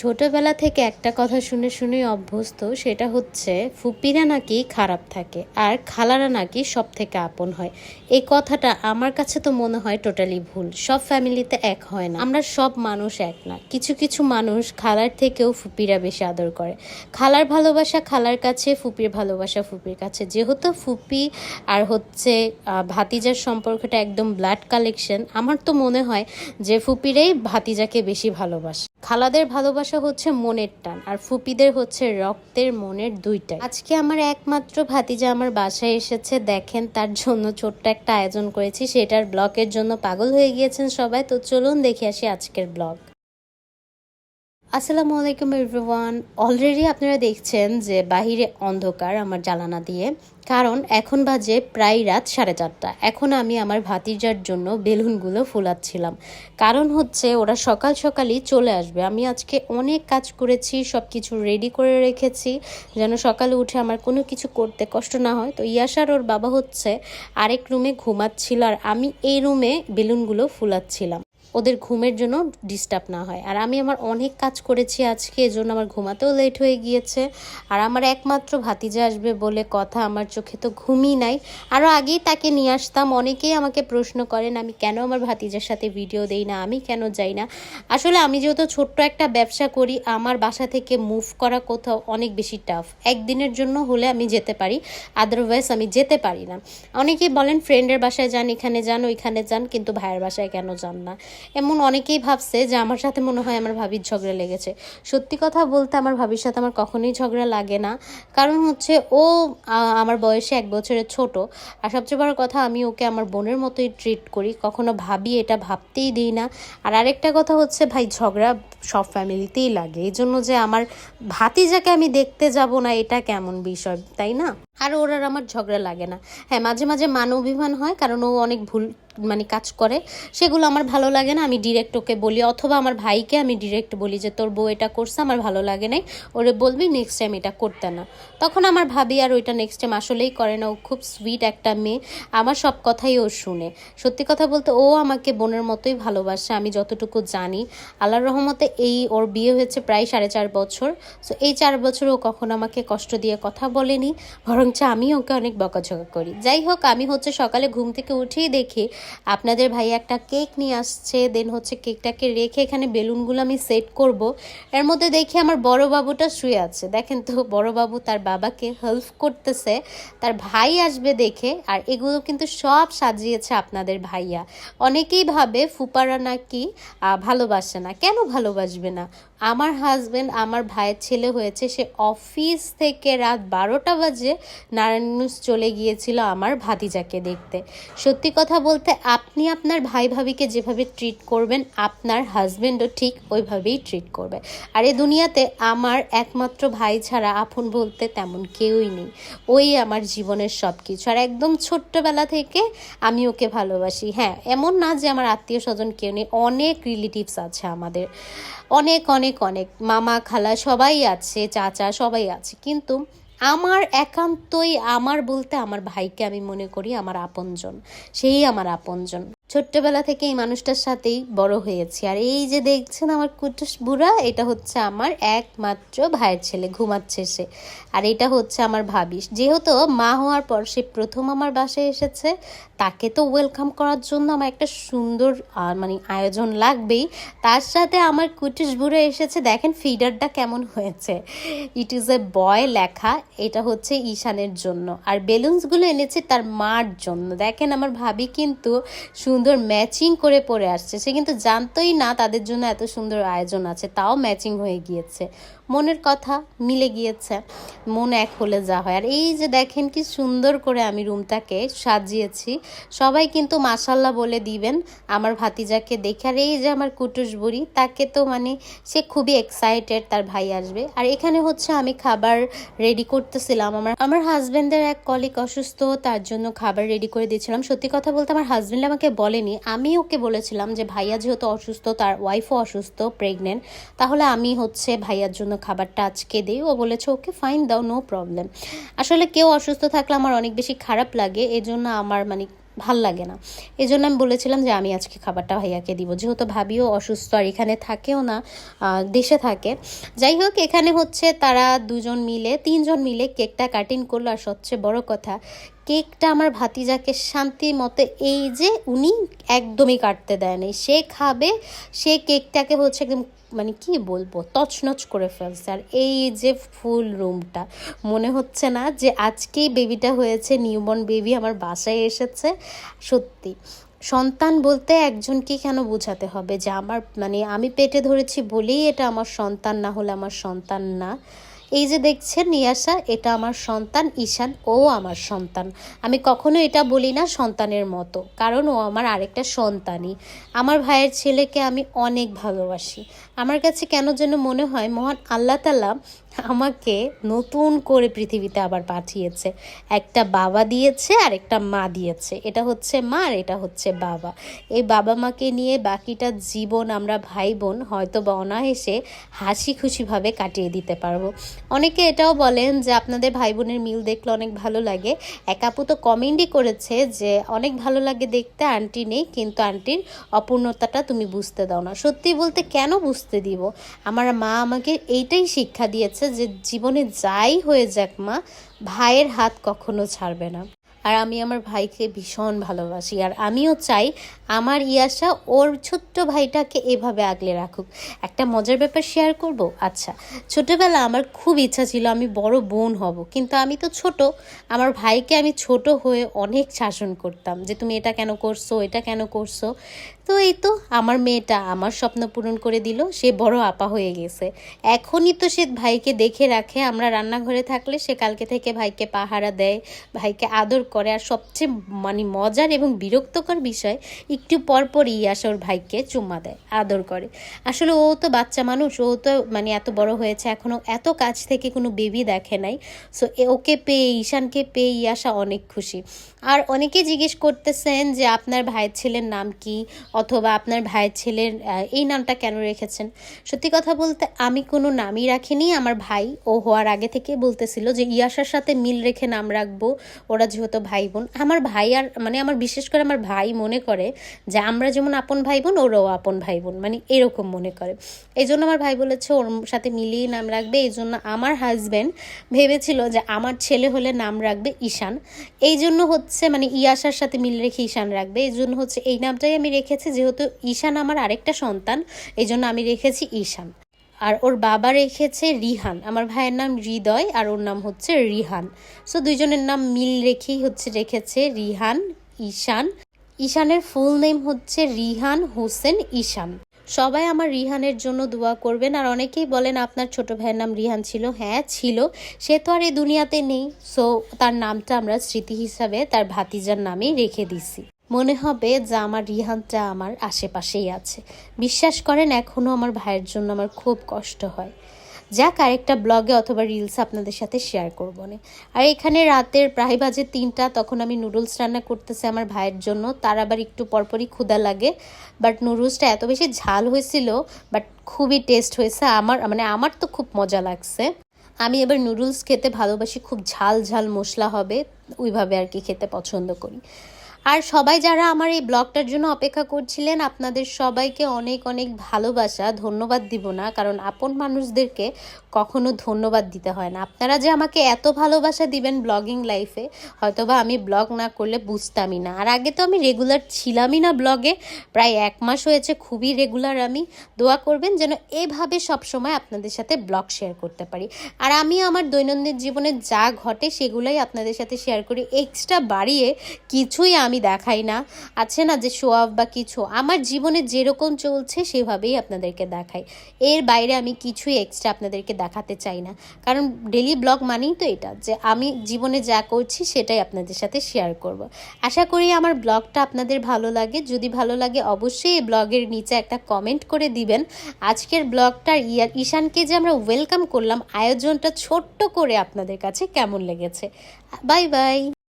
ছোটবেলা থেকে একটা কথা শুনে শুনে অভ্যস্ত, সেটা হচ্ছে ফুপিরা নাকি খারাপ থাকে আর খালারা নাকি সব থেকে আপন হয়। এই কথাটা আমার কাছে তো মনে হয় টোটালি ভুল। সব ফ্যামিলিতে এক হয় না। আমরা সব মানুষ এক না। কিছু কিছু মানুষ খালার থেকেও ফুপিরা বেশি আদর করে। খালার ভালোবাসা খালার কাছে, ফুপির ভালোবাসা ফুপির কাছে। যেহেতু ফুপি আর হচ্ছে ভাতিজার সম্পর্কটা একদম ব্লাড কালেকশন, আমার তো মনে হয় যে ফুপিরাই ভাতিজাকে বেশি ভালোবাসে। খালাদের ভালোবাসা হচ্ছে মনের টান, আর ফুপিদের হচ্ছে রক্তের মনের দুইটাই আজকে আমার একমাত্র ভাতিজা আমার বাসায় এসেছে, দেখেন তার জন্য ছোট্ট একটা আয়োজন করেছি, সেটার ব্লকের জন্য পাগল হয়ে গিয়েছেন সবাই, তো চলুন দেখে আসি আজকের ব্লগ। আসসালামু আলাইকুম এভরিওয়ান। অলরেডি আপনারা দেখছেন যে বাহিরে অন্ধকার আমার জ্বালানা দিয়ে, কারণ এখন বাজে প্রায় রাত সাড়ে চারটা। এখন আমি আমার ভাতিজার জন্য বেলুনগুলো ফুলাচ্ছিলাম। কারণ হচ্ছে ওরা সকাল সকালই চলে আসবে। আমি আজকে অনেক কাজ করেছি সব কিছু রেডি করে রেখেছি, যেন সকালে উঠে আমার কোনো কিছু করতে কষ্ট না হয়। তো ইয়াসার ওর বাবা হচ্ছে আরেক রুমে ঘুমাচ্ছিল আর আমি এই রুমে বেলুনগুলো ফুলাচ্ছিলাম। ওদের ঘুমের জন্য ডিস্টার্ব না হয়। আর আমি আমার অনেক কাজ করেছি আজকে, এজন্য আমার ঘুমাতেও লেট হয়ে গিয়েছে। আর আমার একমাত্র ভাতিজা আসবে বলে কথা, আমার চোখে তো ঘুমই নাই। আরও আগেই তাকে নিয়ে আসতাম, অনেকেই আমাকে প্রশ্ন করেন, আমি কেন আমার ভাতিজার সাথে ভিডিও দেই না? আমি কেন যাই না? আসলে আমি যেহেতু ছোট্ট একটা ব্যবসা করি, আমার বাসা থেকে মুভ করা কোথাও অনেক বেশি টাফ একদিনের জন্য হলে আমি যেতে পারি আদারওয়াইজ আমি যেতে পারি না। অনেকেই বলেন ফ্রেন্ডের বাসায় যান, এখানে যান, ওইখানে যান, কিন্তু ভাইয়ের বাসায় কেন যান না? এমন অনেকেই ভাবছে যে আমার সাথে মনে হয় আমার ভাবির ঝগড়া লেগেছে। সত্যি কথা বলতে আমার ভাবির সাথে আমার কখনোই ঝগড়া লাগে না। কারণ হচ্ছে ও আমার বয়সে এক বছরের ছোট। আর সবচেয়ে বড় কথা, আমি ওকে আমার বোনের মতোই ট্রিট করি। কখনো ভাবি এটা ভাবতেই দিই না। আর আরেকটা কথা হচ্ছে, ভাই, ঝগড়া সব ফ্যামিলিতেই লাগে। এই জন্য যে আমার ভাতিজাকে আমি দেখতে যাব না, এটা কেমন বিষয়, তাই না? আর ওর আর আমার ঝগড়া লাগে না। হ্যাঁ মাঝে মাঝে মান অভিমান হয়, কারণ ও অনেক ভুল মানে কাজ করে, সেগুলো আমার ভালো লাগে না, আমি ডিরেক্ট ওকে বলি। অথবা আমার ভাইকে আমি ডিরেক্ট বলি যে, তোর বউ এটা করছে, আমার ভালো লাগে নাই। ওরে বলবি নেক্সট টাইম এটা করতে না। তখন আমার ভাবি আর ওইটা নেক্সট টাইম আসলেই করে না। ও খুব সুইট একটা মেয়ে। আমার সব কথাই ও শুনে। সত্যি কথা বলতে, ও আমাকে বোনের মতোই ভালোবাসে, আমি যতটুকু জানি। আল্লাহর রহমতে এই ওর বিয়ে হয়েছে প্রায় সাড়ে চার বছর। সো এই চার বছর ও কখনো আমাকে কষ্ট দিয়ে কথা বলেনি। বরঞ্চ আমি ওকে অনেক বকাঝকা করি। যাই হোক, আমি হচ্ছে সকালে ঘুম থেকে উঠেই দেখি আপনাদের ভাই একটা কেক নিয়ে আসছে দেন হচ্ছে কেকটাকে রেখে এখানে বেলুনগুলো আমি সেট করব। এর মধ্যে দেখি আমার বড় বাবুটা শুয়ে আছে। দেখেন তো, বড় বাবু তার বাবাকে হেল্প করতেছে। তার ভাই আসবে দেখে, আর এগুলো কিন্তু সব সাজিয়েছে আপনাদের ভাইয়া। অনেকেই ভাবে, ফুপারা নাকি ভালোবাসে না। কেন ভালোবাসবে না? আমার হাজবেন্ড আমার ভাইয়ের ছেলে হয়েছে, সে অফিস থেকে রাত বারোটা বাজে নারায়ণগঞ্জ চলে গিয়েছিল আমার ভাতিজাকে দেখতে। সত্যি কথা বলতে, আপনি আপনার ভাই ভাবিকে যেভাবে ট্রিট করবেন, আপনার হাজবেন্ডও ঠিক ওইভাবেই ট্রিট করবে। আর এ দুনিয়াতে আমার একমাত্র ভাই ছাড়া আপন বলতে তেমন কেউই নেই। ওই আমার জীবনের সব কিছু আর একদম ছোট্টবেলা থেকে আমি ওকে ভালোবাসি। হ্যাঁ এমন না যে আমার আত্মীয় স্বজন কেউ নেই, অনেক রিলেটিভস আছে আমাদের। অনেক অনেক অনেক অনেক। মামা, খালা সবাই আছে, চাচা সবাই আছে। কিন্তু আমার একান্তই, আমার বলতে আমার ভাইকে আমি মনে করি আমার আপনজন। সেই আমার আপনজন। ছোট্টবেলা থেকে এই মানুষটার সাথেই বড় হয়েছি। আর এই যে দেখছেন আমার কুটুস বুড়া, এটা হচ্ছে আমার একমাত্র ভাইয়ের ছেলে, ঘুমাচ্ছে সে। আর এটা হচ্ছে আমার ভাবিস যেহেতু মা হওয়ার পর সে প্রথম আমার বাসায় এসেছে, তাকে তো ওয়েলকাম করার জন্য আমার একটা সুন্দর মানে আয়োজন লাগবেই। তার সাথে আমার কুটুস বুড়ো এসেছে, দেখেন ফিডারটা কেমন হয়েছে। ইট ইজ এ বয় লেখা, এটা হচ্ছে ঈশানের জন্য। আর বেলুনসগুলো এনেছে তার মার জন্য। দেখেন আমার ভাবি কিন্তু সুন্দর ম্যাচিং করে পরে আসছে। সে কিন্তু জানতোই না তাদের জন্য এত সুন্দর আয়োজন আছে, তাও ম্যাচিং হয়ে গিয়েছে। মনের কথা মিলে গিয়েছে, মন এক হলে যা হয়। আর এই যে দেখেন কি সুন্দর করে আমি রুমটাকে সাজিয়েছি। সবাই কিন্তু মাসাল্লাহ বলে দিবেন, আমার ভাতিজাকে দেখে। আর এই যে আমার কুটুস বুড়ি, তাকে তো মানে সে খুবই এক্সাইটেড তার ভাই আসবে। আর এখানে হচ্ছে আমি খাবার রেডি করতেছিলাম। আমার আমার হাজবেন্ডের এক কলিক অসুস্থ, তার জন্য খাবার রেডি করে দিয়েছিলাম। সত্যি কথা বলতে আমার হাজবেন্ড আমাকে বলেনি। আমি ওকে বলেছিলাম যে, ভাইয়া যেহেতু অসুস্থ, তার ওয়াইফও অসুস্থ প্রেগনেন্ট তাহলে আমি হচ্ছে ভাইয়ার জন্য খাবারটা আজকে দিই। ও বলেছে, ওকে ফাইন দাও নো প্রবলেম আসলে কেউ অসুস্থ থাকলে আমার অনেক বেশি খারাপ লাগে, এজন্য আমার মানে ভালো লাগে না। এই জন্য আমি বলেছিলাম যে, আমি আজকে খাবারটা ভাইয়াকে দিব। যেহেতু ভাবিও অসুস্থ আর এখানে থাকেও না দেশে থাকে। যাই হোক, এখানে হচ্ছে তারা দুজন মিলে, তিনজন মিলে কেকটা কাটিং করল। আর সবচেয়ে বড় কথা, কেকটা আমার ভাতিজাকে শান্তি মতো এই যে, উনি একদমই কাটতে দেয়নি সে খাবে, সে কেকটাকে হচ্ছে একদম মানে কি বলব, তছনছ করে ফেলছে। আর এই যে ফুল রুমটা, মনে হচ্ছে না যে আজকেই বেবিটা হয়েছে নিউবর্ন বেবি আমার বাসায় এসেছে। সত্যি, সন্তান বলতে একজনকে কেন বোঝাতে হবে? যে আমার মানে আমি পেটে ধরেছি বলেই এটা আমার সন্তান, না হলে আমার সন্তান না। এই যে দেখছেন নিয়াশা এটা আমার সন্তান ঈশান, ও আমার সন্তান। আমি কখনো এটা বলি না সন্তানের মতো, কারণ ও আমার আরেকটা সন্তানই। আমার ভাইয়ের ছেলেকে আমি অনেক ভালোবাসি। আমার কাছে কেন যেন মনে হয়, মহান আল্লাহ তালা আমাকে নতুন করে পৃথিবীতে আবার পাঠিয়েছে। একটা বাবা দিয়েছে আর একটা মা দিয়েছে। এটা হচ্ছে মা আর এটা হচ্ছে বাবা। এই বাবা মাকে নিয়ে বাকিটা জীবন আমরা ভাই বোন হয়তো বা অনায়াসে হাসি খুশিভাবে কাটিয়ে দিতে পারব। অনেকে এটাও বলেন যে আপনাদের ভাই বোনের মিল দেখলে অনেক ভালো লাগে। এক আপু তো কমেন্টই করেছে যে অনেক ভালো লাগে দেখতে, আন্টি নেই, কিন্তু আন্টির অপূর্ণতাটা তুমি বুঝতে দাও না। সত্যি বলতে কেন বুঝতে দিব? আমার মা আমাকে এইটাই শিক্ষা দিয়েছে যে জীবনে যাই হয়ে যাক মা, ভাইয়ের হাত কখনো ছাড়বে না। আর আমি আমার ভাইকে ভীষণ ভালোবাসি, আর আমিও চাই আমার ইয়াসা ওর ছোট্ট ভাইটাকে এভাবে আগলে রাখুক। একটা মজার ব্যাপার শেয়ার করব? আচ্ছা ছোটবেলা আমার খুব ইচ্ছা ছিল আমি বড় বোন হব, কিন্তু আমি তো ছোট। আমার ভাইকে আমি ছোট হয়ে অনেক শাসন করতাম যে, তুমি এটা কেন করছ? এটা কেন করছ? তো এই তো আমার মেয়েটা আমার স্বপ্ন পূরণ করে দিল, সে বড় আপা হয়ে গেছে। এখনই তো সে ভাইকে দেখে রাখে, আমরা রান্নাঘরে থাকলে সে কালকে থেকে ভাইকে পাহারা দেয়, ভাইকে আদর করে। আর সবচেয়ে মানে মজার এবং বিরক্তকর বিষয়, একটু পর পরই আসে ওর ভাইকে চুম্মা দেয়, আদর করে। আসলে ও তো বাচ্চা মানুষ, ও তো মানে এত বড় হয়েছে এখনও এত কাছ থেকে কোনো বেবি দেখে নাই। সো ওকে পেয়ে, ঈশানকে পেয়ে ইয়াসা অনেক খুশি। আর অনেকে জিজ্ঞেস করতেছেন যে, আপনার ভাইয়ের ছেলের নাম কি? অথবা আপনার ভাইয়ের ছেলের এই নামটা কেন রেখেছেন? সত্যি কথা বলতে আমি কোনো নামই রাখিনি। আমার ভাই ও হওয়ার আগে থেকে বলতেছিল যে ইয়াসার সাথে মিল রেখে নাম রাখব। ওরা যেহেতু ভাই বোন আমার ভাই আর মানে আমার বিশেষ করে আমার ভাই মনে করে যে, আমরা যেমন আপন ভাই বোন ওরাও আপন ভাই বোন মানে এরকম মনে করে। এই জন্য আমার ভাই বলেছে, ওর সাথে মিলিয়ে নাম রাখবে। এই জন্য আমার হাজব্যান্ড ভেবেছিল যে, আমার ছেলে হলে নাম রাখবে ঈশান। এই জন্য হচ্ছে মানে ইয়াসার সাথে মিল রেখে ঈশান রাখবে। এই জন্য হচ্ছে, এই নামটাই আমি রেখেছি। যেহেতু ঈশান আমার আরেকটা সন্তান এই জন্য আমি রেখেছি ঈশান। আর ওর বাবা রেখেছে রিহান। আমার ভাইয়ের নাম হৃদয় আর ওর নাম হচ্ছে রিহান। সো দুইজনের নাম মিল রেখেই হচ্ছে রেখেছে রিহান, ঈশান। ঈশানের ফুল নেম হচ্ছে রিহান হোসেন ঈশান। সবাই আমার রিহানের জন্য দোয়া করবেন। আর অনেকেই বলেন, আপনার ছোট ভাইয়ের নাম রিহান ছিল। হ্যাঁ ছিল। সে তো আর এই দুনিয়াতে নেই। সো তার নামটা আমরা স্মৃতি হিসাবে তার ভাতিজার নামেই রেখে দিছি। মনে হবে যে আমার রিহানটা আমার আশেপাশেই আছে। বিশ্বাস করেন এখনও আমার ভাইয়ের জন্য আমার খুব কষ্ট হয়। যাক, আরেকটা ব্লগে অথবা রিলস আপনাদের সাথে শেয়ার করব না। আর এখানে রাতের প্রায় বাজে তিনটা, তখন আমি নুডলস রান্না করতেছি আমার ভাইয়ের জন্য। তার আবার একটু পরপরই ক্ষুদা লাগে। বাট নুডলসটা এত বেশি ঝাল হয়েছিল বাট খুবই টেস্ট হয়েছে। আমার মানে আমার তো খুব মজা লাগছে। আমি এবার নুডলস খেতে ভালোবাসি, খুব ঝাল ঝাল মশলা হবে, ওইভাবে আর কি খেতে পছন্দ করি। আর সবাই যারা আমার এই ব্লগটার জন্য অপেক্ষা করছিলেন, আপনাদের সবাইকে অনেক অনেক ভালোবাসা। ধন্যবাদ দিব না, কারণ আপন মানুষদেরকে কখনো ধন্যবাদ দিতে হয় না। আপনারা যে আমাকে এত ভালোবাসা দিবেন ব্লগিং লাইফে, হয়তোবা আমি ব্লগ না করলে বুঝতামই না। আর আগে তো আমি রেগুলার ছিলামই না ব্লগে, প্রায় এক মাস হয়েছে খুবই রেগুলার আমি। দোয়া করবেন যেন এভাবে সবসময় আপনাদের সাথে ব্লগ শেয়ার করতে পারি। আর আমি আমার দৈনন্দিন জীবনে যা ঘটে সেগুলোই আপনাদের সাথে শেয়ার করি। এক্সট্রা বাড়িয়ে কিছুই আমি দেখাই না। আছে না যে শো অফ বা কিছু? আমার জীবনে যেরকম চলছে সেভাবেই আপনাদেরকে দেখাই। এর বাইরে আমি কিছুই এক্সট্রা আপনাদেরকে দেখাতে চাই না। কারণ ডেলি ব্লগ মানেই তো এটা, যে আমি জীবনে যা করছি সেটাই আপনাদের সাথে শেয়ার করব। আশা করি আমার ব্লগটা আপনাদের ভালো লাগে। যদি ভালো লাগে অবশ্যই এই ব্লগের নিচে একটা কমেন্ট করে দিবেন। আজকের ব্লগটার ইয়ার ঈশানকে যে আমরা ওয়েলকাম করলাম, আয়োজনটা ছোট্ট করে আপনাদের কাছে কেমন লেগেছে? Bye bye.